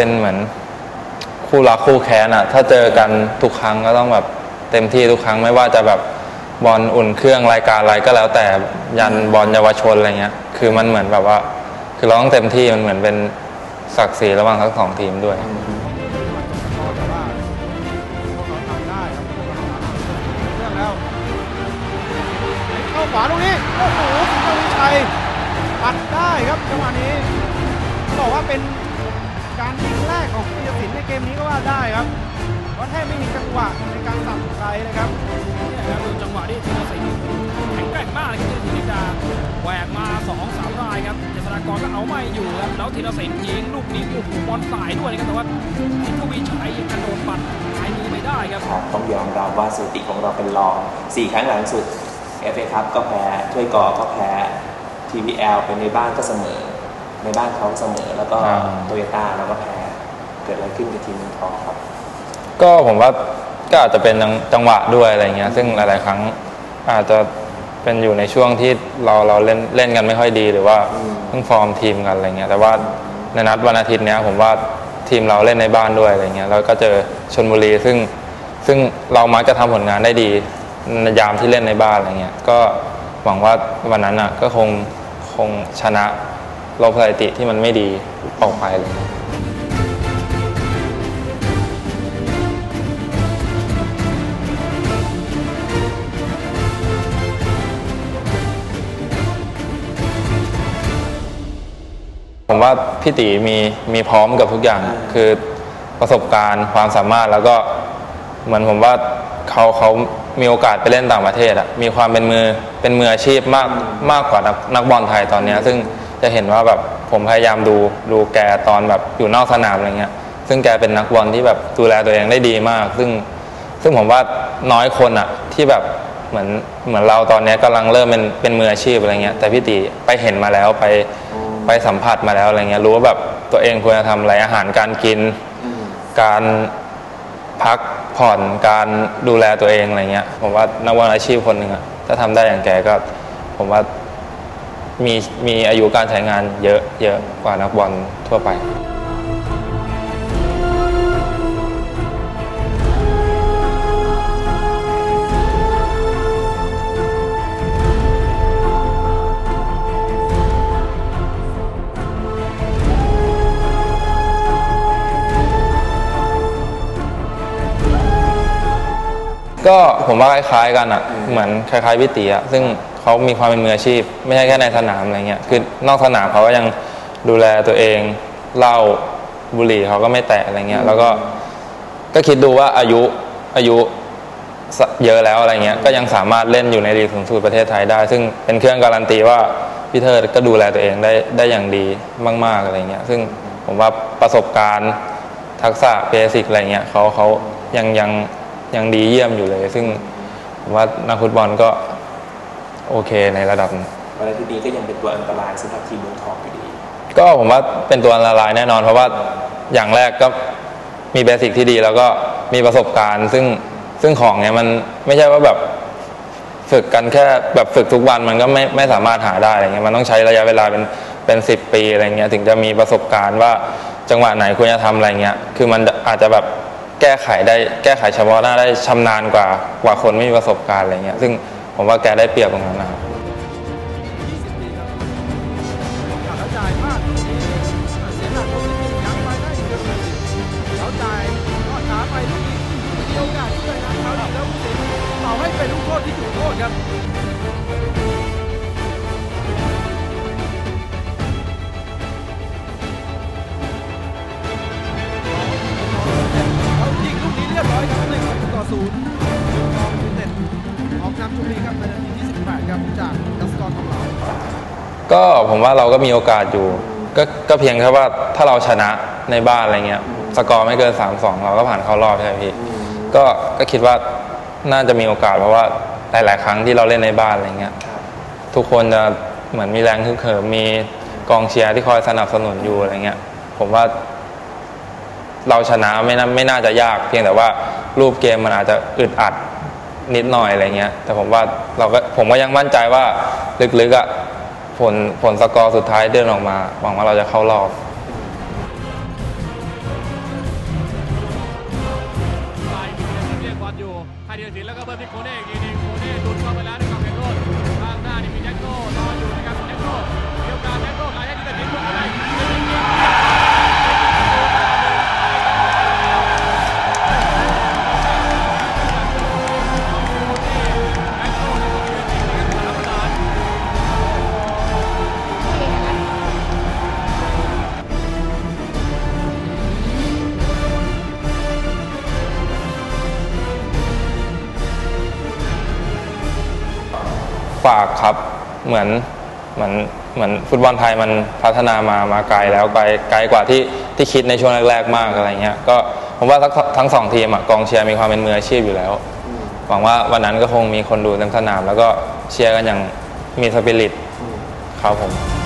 เป็นเหมือนคู่รักคู่แค้นอะถ้าเจอกันทุกครั้งก็ต้องแบบเต็มที่ทุกครั้งไม่ว่าจะแบบบอลอุ่นเครื่องรายการอะไรก็แล้ว แต่ยันบอลเยาวชนอะไรเงี้ย คือมันเหมือนแบบว่า คือเราต้องเต็มที่มันเหมือนเป็นศักดิ์ศรีระหว่างทั้งสองทีมด้วยเข้าขวาตรงนี้โอ้โหสิงห์ทวีชัยปัดได้ครับจังหวะนี้บอกว่าเป็น การยิงแรกของธีรศิลป์ในเกมนี้ก็ว่าได้ครับเพราะแทบไม่มีจังหวะในการสั่งใครเลยครับเนี่ยครับดูจังหวะที่ธีรศิลป์แข็งแกร่งมากเลยครับธีรศิลป์นิดาแหวกมา2อสามรายครับเจษฎากรก็เอาไม่อยู่ครับแล้วธีรศิลป์ยิงลูกนี้โอ้โหบอลสายด้วยนะครับแต่ว่าสิงห์ทวีชัยยังกระโดดปัดหายมือไม่ได้ครับครับต้องยอมรับว่าสถิติของเราเป็นรอง4ครั้งหลังสุด FA ครับก็แพ้ถ้วยกอก็แพ้ TVL เป็นในบ้านก็เสมอ ในบ้านเขาเสมอแล้วก็อ่า โตโยต้าเราก็แพ้เกิดอะไรขึ้นกับทีมเมืองทองครับ ก็ผมว่าก็อาจจะเป็นจังจังหวะด้วยอะไรเงี้ย ซึ่งหลาย ๆ ครั้งอาจจะเป็นอยู่ในช่วงที่เราเราเล่นเล่นกันไม่ค่อยดีหรือว่าอืม เพิ่งฟอร์มทีมกันอะไรเงี้ยแต่ว่าในนัดวันอาทิตย์เนี้ยผมว่าทีมเราเล่นในบ้านด้วยอะไรเงี้ยแล้วก็เจอชนบุรีซึ่งซึ่งเรามักจะทำผลงานได้ดีในยามที่เล่นในบ้านอะไรเงี้ยก็หวังว่าวันนั้นอะก็คงคงชนะ ลบสถิติที่มันไม่ดีออกไปเลยผมว่าพี่ตีมีมีพร้อมกับทุกอย่างคือประสบการณ์ความสามารถแล้วก็เหมือนผมว่าเขาเขามีโอกาสไปเล่นต่างประเทศอะมีความเป็นมือเป็นมืออาชีพมากมากกว่านักนักบอลไทยตอนเนี้ยซึ่ง จะเห็นว่าแบบผมพยายามดูดูแกตอนแบบอยู่นอกสนามอะไรเงี้ย ซึ่งแกเป็นนักบอลที่แบบดูแลตัวเองได้ดีมาก ซึ่งซึ่งผมว่าน้อยคนอะที่แบบเหมือนเหมือนเราตอนเนี้ยกำลังเริ่มเป็นเป็นมืออาชีพอะไรเงี้ย แต่พี่ตีไปเห็นมาแล้วไปไปสัมผัสมาแล้วอะไรเงี้ยรู้ว่าแบบตัวเองควรจะทำอะไรอาหารการกิน การพักผ่อนการดูแลตัวเองอะไรเงี้ยผมว่านักบอลอาชีพคนหนึ่งอะถ้าทำได้อย่างแกก็ ผมว่า มีมีอายุการใช้งานเยอะเยอะกว่านักบอลทั่วไป ก็ผมว่าคล้ายๆกันอะ เหมือนคล้ายๆพี่ตีอะ ซึ่ง เขามีความเป็นมืออาชีพ ไม่ใช่แค่ในสนามอะไรเงี้ยคือนอกสนามเขาก็ยังดูแลตัวเองเหล้าบุหรี่เขาก็ไม่แตะอะไรเงี้ย แล้วก็ก็คิดดูว่าอายุอายุเยอะแล้วอะไรเงี้ยก็ยังสามารถเล่นอยู่ในลีกสูงสุดประเทศไทยได้ ซึ่งเป็นเครื่องการันตีว่าพี่เทิดก็ดูแลตัวเองได้ได้อย่างดีมาก ๆอะไรเงี้ย ซึ่งผมว่าประสบการณ์ทักษะเบสิกอะไรเงี้ยเขาเขายังยังยังดีเยี่ยมอยู่เลย ซึ่งผมว่านักฟุตบอลก็ โอเคในระดับหนึ่งวันอาทิตย์นี้ก็ยังเป็นตัวอันตรายสำหรับทีมเมืองทองอยู่ดี ก็ผมว่าเป็นตัวละลายแน่นอน เพราะว่าอย่างแรกก็มีเบสิกที่ดีแล้วก็มีประสบการณ์ ซึ่งซึ่งของเนี้ยมันไม่ใช่ว่าแบบฝึกกันแค่แบบฝึกทุกวันมันก็ไม่ไม่สามารถหาได้อะไรเงี้ยมันต้องใช้ระยะเวลาเป็นเป็นสิบปีอะไรเงี้ยถึงจะมีประสบการณ์ว่าจังหวะไหนควรจะทำอะไรเงี้ยคือมันอาจจะแบบแก้ไขได้แก้ไขเฉพาะหน้าได้ชำนาญกว่ากว่าคนไม่มีประสบการณ์อะไรเงี้ยซึ่ง ผมว่าแกได้เปรียบตรงนั้นนะครับเสียหลักตรงนี้ยังไปได้อีกเรื่องหนึงเขาจ่ายทอดขาไปลูกนี้มีโอกาสที่จะชนะเขาอีกแล้วผู้สินเป่าให้เป็นลูกโทษที่ถูกโทษครับเขายิงลูกนี้เรียบร้อยครับหนึ่งต่อศูนย์ บุรีครับในนาทีที่18ครับจากดัสกรของเราก็ผมว่าเราก็มีโอกาสอยู่ ก็ก็เพียงแค่ว่าถ้าเราชนะในบ้านอะไรเงี้ยสกอร์ไม่เกิน3 2เราก็ผ่านเข้ารอบใช่ไหมพี่ก็ก็คิดว่าน่าจะมีโอกาสเพราะว่าหลาย ๆ ครั้งที่เราเล่นในบ้านอะไรเงี้ยทุกคนจะเหมือนมีแรงฮึกเหิมมีกองเชียร์ที่คอยสนับสนุนอยู่อะไรเงี้ยผมว่า เราชนะไม่น่าไม่น่าจะยาก เพียงแต่ว่ารูปเกมมันอาจจะอึดอัด นิดหน่อยอะไรเงี้ย แต่ผมว่าเราก็ผมก็ยังมั่นใจว่าลึกๆอะผลผลสกอร์สุดท้ายเดินออกมาหวังว่าเราจะเข้ารอบ ฝากครับเหมือนเหมือนเหมือนฟุตบอลไทยมันพัฒนามามาไกลแล้วไกลไกลกว่าที่ที่คิดในช่วงแรกๆมากอะไรเงี้ยก็ผมว่าทั้งทั้งสองทีมอะกองเชียร์มีความเป็นมืออาชีพอยู่แล้วหวังว่าวันนั้นก็คงมีคนดูเต็มสนาม แล้วก็เชียร์กันอย่างมีสปิริตครับผม